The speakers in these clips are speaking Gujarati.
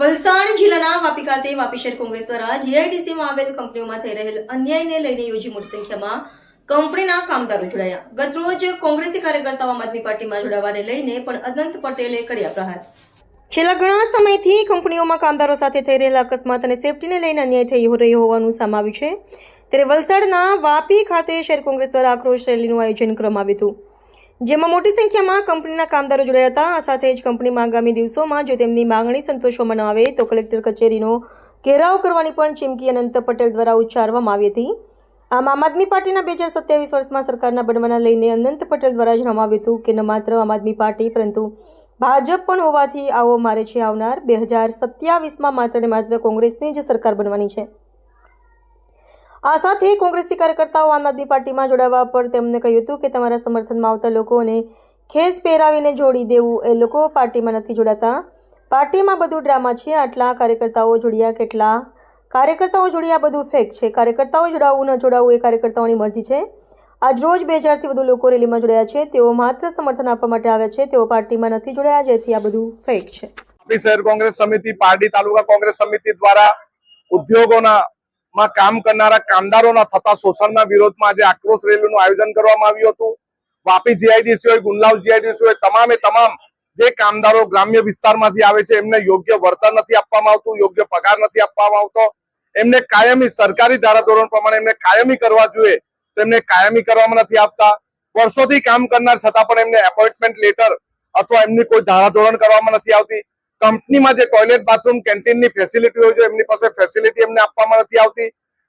વલસાડ જિલ્લાના વાપી ખાતે વાપી શહેર કોંગ્રેસ દ્વારા જીઆઈડીસીમાં આવેલ કંપનીઓમાં થઈ રહેલ અન્યાયને લઈને યોજી મોટી સંખ્યામાં કંપનીના કામદારો જોડાયા. ગતરોજ કોંગ્રેસી કાર્યકર્તાઓ આમ આદમી પાર્ટીમાં જોડાવાને લઈને પણ અનંત પટેલે કર્યા પ્રહાર. છેલ્લા ઘણા સમયથી કંપનીઓમાં કામદારો સાથે થઈ રહેલા અકસ્માત અને સેફટીને લઈને અન્યાય થઈ રહ્યો હોવાનું સામાવ્યું છે. ત્યારે વલસાડના વાપી ખાતે શહેર કોંગ્રેસ દ્વારા આક્રોશ રેલીનું આયોજન કરવામાં આવ્યું હતું. જેમાં મોટી સંખ્યામાં કંપનીના કામદારો જોડાયા હતા. આ સાથે જ કંપનીમાં આગામી દિવસોમાં જો તેમની માંગણી સંતોષવામાં ન આવે, તો કલેક્ટર કચેરીનો ઘેરાવ કરવાની પણ ચીમકી અનંત પટેલ દ્વારા ઉચ્ચારવામાં આવી હતી. આમ આમ આદમી પાર્ટીના બે હજાર સત્યાવીસ વર્ષમાં સરકારના બનવાના લઈને અનંત પટેલ દ્વારા જણાવ્યું હતું કે ન માત્ર આમ આદમી પાર્ટી, પરંતુ ભાજપ પણ હોવાથી આવો મારે છે આવનાર બે હજાર સત્યાવીસમાં માત્ર ને માત્ર કોંગ્રેસની જ સરકાર બનવાની છે. આ સાથે કોંગ્રેસી કાર્યકર્તાઓ આમ આદમી પાર્ટીમાં જોડાવા પર તેમને કહ્યું હતું કે તમારા સમર્થનમાં આવતા લોકોને ખેસ પહેરાવીને જોડી દેવું એ લોકો પાર્ટીમાં નથી જોડાતા. પાર્ટીમાં બધું ડ્રામા છે, આટલા કાર્યકર્તાઓ જોડ્યા કેટલા? કાર્યકર્તાઓ જોડ્યા બધું ફેક છે, કાર્યકર્તાઓ જોડાવવું ન જોડાવવું એ કાર્યકર્તાઓની મરજી છે. આજ રોજ બે હજારથી વધુ લોકો રેલીમાં જોડાયા છે, તેઓ માત્ર સમર્થન આપવા માટે આવ્યા છે, તેઓ પાર્ટીમાં નથી જોડાયા, જેથી આ બધું ફેક છે. શહેર કોંગ્રેસ સમિતિ, પારડી તાલુકા કોંગ્રેસ સમિતિ દ્વારા ઉદ્યોગોના માં કામ કરનારા કામદારોના થતા શોષણના વિરોધમાં આજે આક્રોશ રેલીનું આયોજન કરવામાં આવ્યું હતું. વાપી જીઆઈડીસી હોય, ગુંડલાવ જીઆઈડીસી હોય, તમામે તમામ જે કામદારો ગ્રામ્ય વિસ્તારમાંથી આવે છે, એમને યોગ્ય વળતર નથી આપવામાં આવતું, યોગ્ય પગાર નથી આપવામાં આવતો. એમને કાયમી સરકારી ધારાધોરણ પ્રમાણે એમને કાયમી કરવા જોઈએ, તો એમને કાયમી કરવામાં નથી આપતા. વર્ષોથી કામ કરનાર છતાં પણ એમને એપોઇન્ટમેન્ટ લેટર અથવા એમની કોઈ ધારાધોરણ કરવામાં નથી આવતી. કંપનીમાં જે ટોયલેટ બાથરૂમ કેન્ટીનની ફેસિલિટી હોય છે, એમની પાસે ફેસિલિટી એમને આપવામાં નથી આવતી.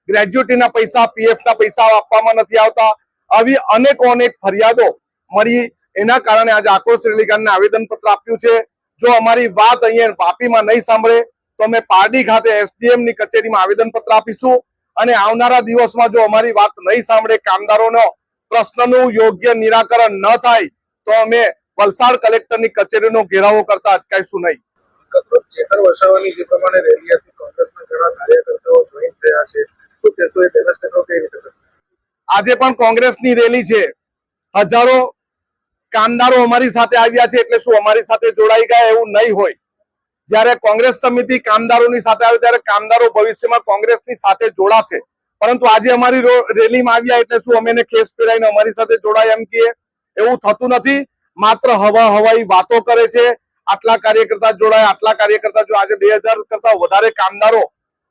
ગ્રેજ્યુટીના પૈસા પીએફના પૈસા આપવામાં નથી આવતા. આવી અનેકો અનેક ફરિયાદો મળી. એના કારણે આજે આક્રોશ રેલીગાનને આવેદનપત્ર આપ્યું છે. જો અમારી વાત અહીંયા વાપીમાં નહીં સાંભળે, તો અમે પારડી ખાતે એસડીએમની કચેરીમાં આવેદનપત્ર આપીશું. અને આવનારા દિવસમાં જો અમારી વાત નહીં સાંભળે, કામદારોનો પ્રશ્નનું યોગ્ય નિરાકરણ ન થાય, તો અમે વલસાડ કલેક્ટરની કચેરીનો ઘેરાવો કરતા અટકાઈશું નહીં. ચેતર વસાવાની જે પ્રમાણે રેલી હતી, કોંગ્રેસના ઘણા કાર્યકર્તાઓ જોઈન થયા છે. શું કહેશો એ ડેવલપમેન્ટો કઈ રીતે આજે પણ કોંગ્રેસની રેલી છે. હજારો કામદારો અમારી સાથે આવ્યા છે, એટલે શું અમારી સાથે જોડાઈ ગયા એવું નહીં હોય. જ્યારે કોંગ્રેસ સમિતિ કામદારોની સાથે આવે, ત્યારે કામદારો ભવિષ્યમાં કોંગ્રેસની સાથે જોડાશે. પરંતુ આજે અમારી રેલીમાં આવ્યા એટલે શું અમે કેસ પહેરાઈને અમારી સાથે જોડાય એમ કહીએ? એવું થતું નથી. માત્ર હવા હવાઈ વાતો કરે છે. આટલા કાર્યકર્તા જોડાય, આટલા કાર્યકર્તા જો આજે બે કરતા વધારે કામદારો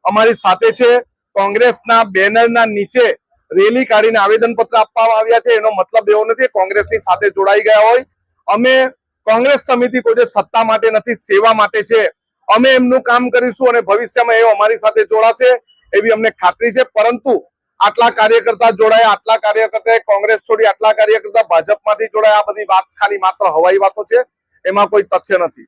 અમારી સાથે છે. કોંગ્રેસના બેનરના નીચે રેલી કાઢીને આવેદન પત્ર આપવામાં આવ્યા છે. એનો મતલબ એવો નથી કોંગ્રેસની સાથે જોડાઈ ગયા હોય. અમે કોંગ્રેસ સમિતિ કોઈ સત્તા માટે નથી, સેવા માટે છે. અમે એમનું કામ કરીશું અને ભવિષ્યમાં એ અમારી સાથે જોડાશે એવી અમને ખાતરી છે. પરંતુ આટલા કાર્યકર્તા જોડાયા, આટલા કાર્યકર્તા કોંગ્રેસ છોડી, આટલા કાર્યકર્તા ભાજપમાંથી જોડાયા, આ બધી વાત ખાલી માત્ર હવાઈ વાતો છે. એમાં કોઈ તથ્ય નથી.